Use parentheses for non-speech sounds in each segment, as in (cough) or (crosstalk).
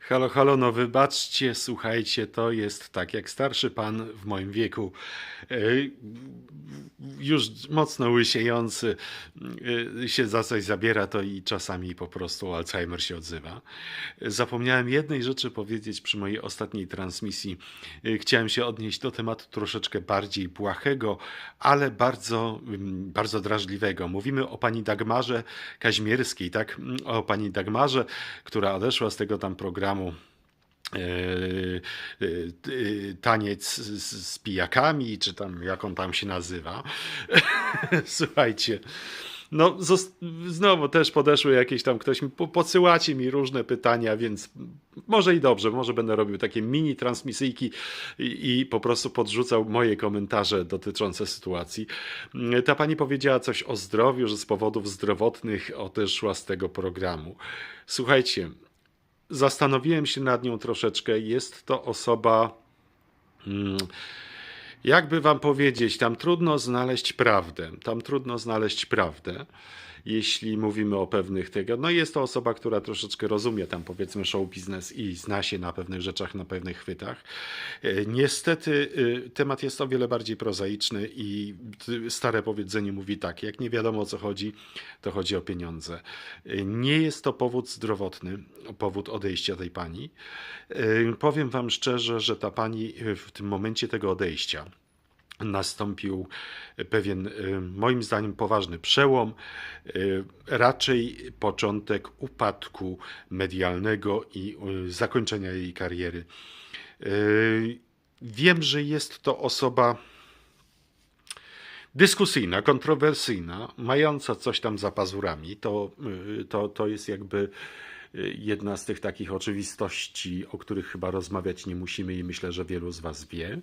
Halo, halo, no wybaczcie, słuchajcie, to jest tak jak starszy pan w moim wieku, e, już mocno łysiejący, e, się za coś zabiera, to i czasami po prostu Alzheimer się odzywa. Zapomniałem jednej rzeczy powiedzieć przy mojej ostatniej transmisji. E, Chciałem się odnieść do tematu troszeczkę bardziej błahego, ale bardzo, mm, bardzo drażliwego. Mówimy o pani Dagmarze Kaźmierskiej, tak? O pani Dagmarze, która odeszła z tego tam programu taniec z, pijakami, czy tam jak on tam się nazywa. (laughs) Słuchajcie. No, znowu też podeszły jakieś tam ktoś, mi- po- podsyłacie mi różne pytania, więc może i dobrze, może będę robił takie mini transmisyjki i, i po prostu podrzucał moje komentarze dotyczące sytuacji. Ta pani powiedziała coś o zdrowiu, że z powodów zdrowotnych odeszła z tego programu. Słuchajcie, zastanowiłem się nad nią troszeczkę. Jest to osoba. Mm, jakby wam powiedzieć, tam trudno znaleźć prawdę. Tam trudno znaleźć prawdę, jeśli mówimy o pewnych tego. No jest to osoba, która troszeczkę rozumie tam powiedzmy show biznes i zna się na pewnych rzeczach, na pewnych chwytach. E, Niestety e, temat jest o wiele bardziej prozaiczny i stare powiedzenie mówi tak, jak nie wiadomo o co chodzi, to chodzi o pieniądze. E, Nie jest to powód zdrowotny, powód odejścia tej pani. Powiem wam szczerze, że ta pani w tym momencie tego odejścia nastąpił pewien, e, moim zdaniem, poważny przełom, e, raczej początek upadku medialnego i e, zakończenia jej kariery. Wiem, że jest to osoba dyskusyjna, kontrowersyjna, mająca coś tam za pazurami. To, y, to, to jest jakby y, jedna z tych takich oczywistości, o których chyba rozmawiać nie musimy i myślę, że wielu z Was wie.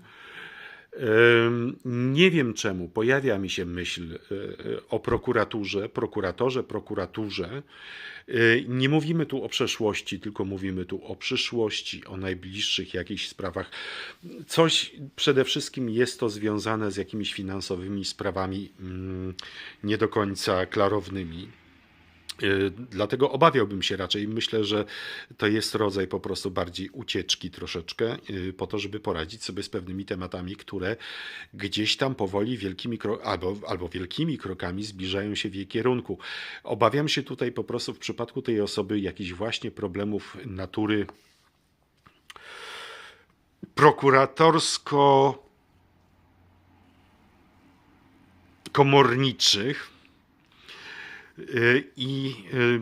Nie wiem czemu pojawia mi się myśl y, y, o prokuraturze, prokuratorze, prokuraturze. Y, Nie mówimy tu o przeszłości, tylko mówimy tu o przyszłości, o najbliższych jakichś sprawach. Coś przede wszystkim jest to związane z jakimiś finansowymi sprawami mm, nie do końca klarownymi. Y, Dlatego obawiałbym się raczej. Myślę, że to jest rodzaj po prostu bardziej ucieczki troszeczkę, y, po to, żeby poradzić sobie z pewnymi tematami, które gdzieś tam powoli wielkimi albo, albo wielkimi krokami zbliżają się w jej kierunku. Obawiam się tutaj po prostu w przypadku tej osoby jakichś właśnie problemów natury prokuratorsko komorniczych Y, i y,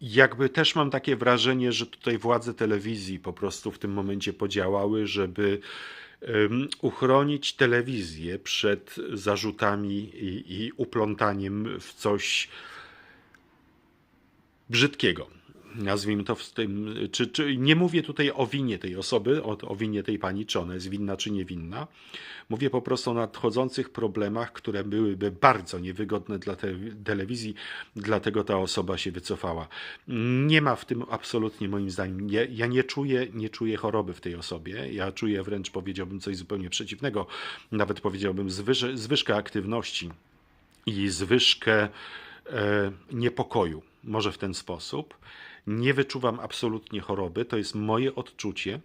jakby też mam takie wrażenie, że tutaj władze telewizji po prostu w tym momencie podziałały, żeby uchronić telewizję przed zarzutami i, i uplątaniem w coś brzydkiego. Nazwijmy to w tym, czy, czy nie mówię tutaj o winie tej osoby, o, o winie tej pani, czy ona jest winna, czy niewinna. Mówię po prostu o nadchodzących problemach, które byłyby bardzo niewygodne dla te, telewizji, dlatego ta osoba się wycofała. Nie ma w tym absolutnie moim zdaniem, ja, ja nie czuję, nie czuję choroby w tej osobie, ja czuję wręcz powiedziałbym coś zupełnie przeciwnego, nawet powiedziałbym zwyż, zwyżkę aktywności i zwyżkę e, niepokoju. Może w ten sposób. Nie wyczuwam absolutnie choroby, to jest moje odczucie.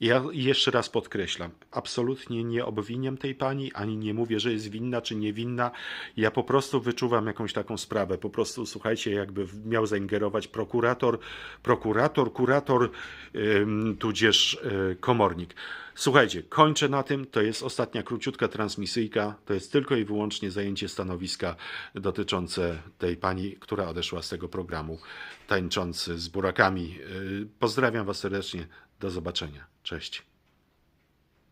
Ja jeszcze raz podkreślam, absolutnie nie obwiniam tej pani, ani nie mówię, że jest winna czy niewinna. Ja po prostu wyczuwam jakąś taką sprawę. Po prostu słuchajcie, jakby miał zaingerować prokurator, prokurator, kurator, tudzież y, komornik. Słuchajcie, kończę na tym. To jest ostatnia króciutka transmisyjka. To jest tylko i wyłącznie zajęcie stanowiska dotyczące tej pani, która odeszła z tego programu, tańczący z burakami. Y, Pozdrawiam Was serdecznie. Do zobaczenia. Cześć.